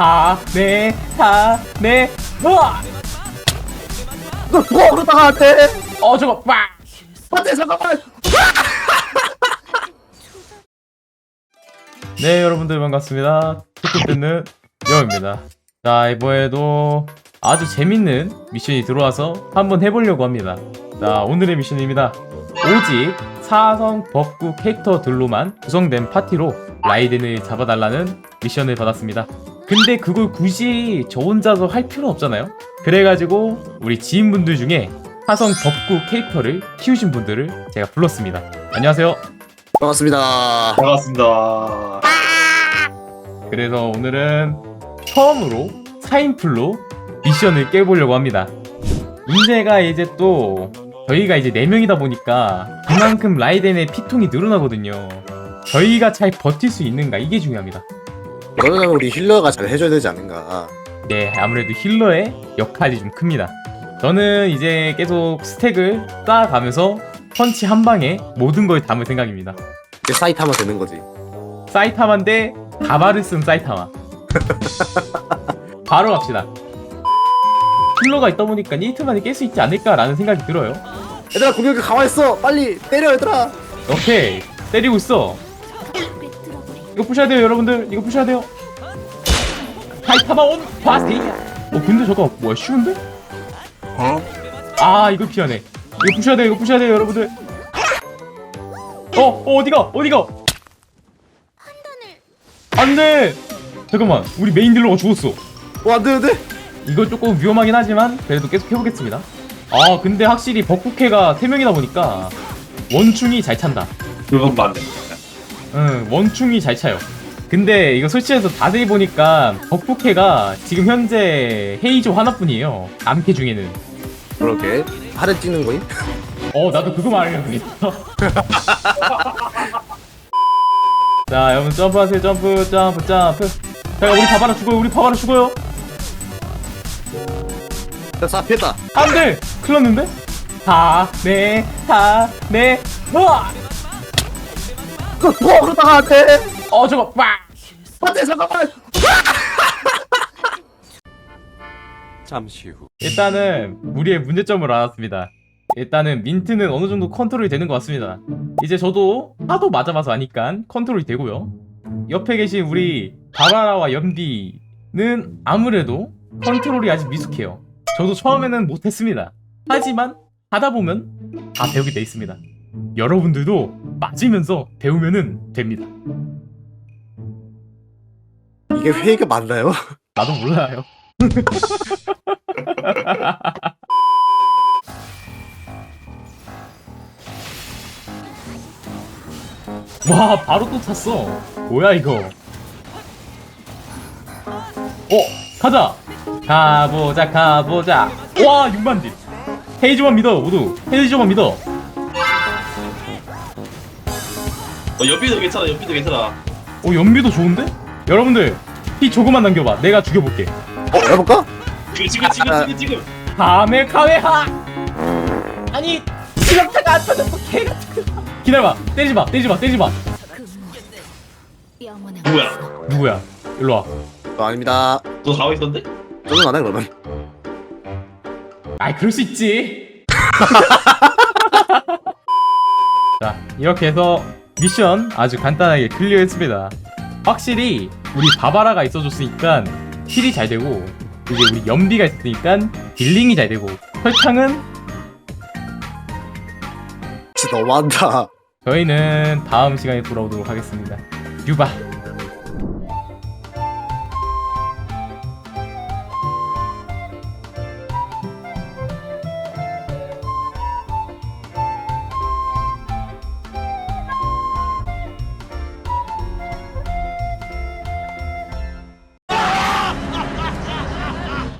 다, 네, 다, 네, 으아! 너 뭐, 그러다가 안 돼! 어, 저거, 빠! 안 돼, 잠깐만! 네, 여러분들 반갑습니다. 토크 듣는 영입니다. 자, 이번에도 아주 재밌는 미션이 들어와서 한번 해보려고 합니다. 자, 오늘의 미션입니다. 오직 사성 법구 캐릭터들로만 구성된 파티로 라이덴을 잡아달라는 미션을 받았습니다. 근데 그걸 굳이 저 혼자서 할 필요는 없잖아요? 그래가지고 우리 지인분들 중에 사성 법구 캐릭터를 키우신 분들을 제가 불렀습니다. 안녕하세요. 반갑습니다. 반갑습니다. 그래서 오늘은 처음으로 4인풀로 미션을 깨보려고 합니다. 문제가 이제 또 저희가 이제 4명이다 보니까 그만큼 라이덴의 피통이 늘어나거든요. 저희가 잘 버틸 수 있는가 이게 중요합니다. 이거는 우리 힐러가 잘 해줘야 되지 않는가. 네, 아무래도 힐러의 역할이 좀 큽니다. 저는 이제 계속 스택을 쌓아가면서 펀치 한 방에 모든 걸 담을 생각입니다. 이제 사이타마 되는 거지. 사이타마인데 가발을 쓴 사이타마. 바로 갑시다. 힐러가 있다 보니까 1트 만에 깰 수 있지 않을까라는 생각이 들어요. 얘들아, 공격이 가만히 있어! 빨리 때려, 얘들아! 오케이 때리고 있어. 이거 부셔야 돼요 여러분들. 이거 부셔야 돼요. 사이타마 온 바세이야. 어 근데 저거 뭐야 쉬운데? 어? 아 이거 피하네. 이거 부셔야 돼요. 이거 부셔야 돼요 여러분들. 어, 어 어디가 어디가? 안돼. 잠깐만 우리 메인 딜러가 죽었어. 어, 안 돼, 안 돼! 이거 조금 위험하긴 하지만 그래도 계속 해보겠습니다. 아 근데 확실히 벅국회가 3명이다 보니까 원충이 잘 찬다. 그건 맞네. 응 원충이 잘 차요. 근데 이거 설치해서 자세히 보니까 벅국회가 지금 현재 헤이조 하나뿐이에요. 암캐 중에는. 그렇게. 하늘 찍는 거임? 어 나도 그거 말하려고 그랬어. 자 여러분 점프하세요 점프 점프 점프. 자 우리 바바라 죽어요 우리 바바라 죽어요. 자, 사, 피했다. 안 돼! 큰일 났는데? 다, 네, 다, 네, 으아! 너 뭐, 그러다가 안 돼! 어, 저거, 빠! 안 돼, 잠깐만! 잠시 후. 일단은, 우리의 문제점을 알았습니다. 일단은, 민트는 어느 정도 컨트롤이 되는 것 같습니다. 이제 저도 하도 맞아봐서 아니까 컨트롤이 되고요. 옆에 계신 우리 바바라와 염디는 아무래도 컨트롤이 아직 미숙해요. 저도 처음에는 못했습니다. 하지만, 하다 보면 다 배우게 돼 있습니다. 여러분들도 맞으면서 배우면은 됩니다. 이게 회의가 맞나요? 나도 몰라요. 와, 바로 또 찼어. 뭐야, 이거. 어, 가자! 가보자, 가보자. 와, 6만 딜. 헤이즈만 믿어, 모두. 헤이즈만 믿어. 어, 연비도 괜찮아, 연비도 괜찮아. 어, 연비도 좋은데? 여러분들, 피 조금만 남겨봐. 내가 죽여볼게. 어, 해볼까? 지금, 지금, 지금, 지금, 지금. 다음에 카웨하 아니 지금타가 안 터졌어 개 같은 거 기다려봐 때리지마 때리지마 때리지마 영원한 누구야? 누구야 일로와 저 아닙니다. 너 가고 있었는데? 저는 안 해, 그러면. 아이 그럴 수 있지 자 이렇게 해서 미션 아주 간단하게 클리어했습니다. 확실히 우리 바바라가 있어줬으니까 힐이 잘 되고 이제 우리 연비가 있으니까 딜링이 잘 되고. 설탕은? 진짜 너무한다. 저희는 다음 시간에 돌아오도록 하겠습니다. 유바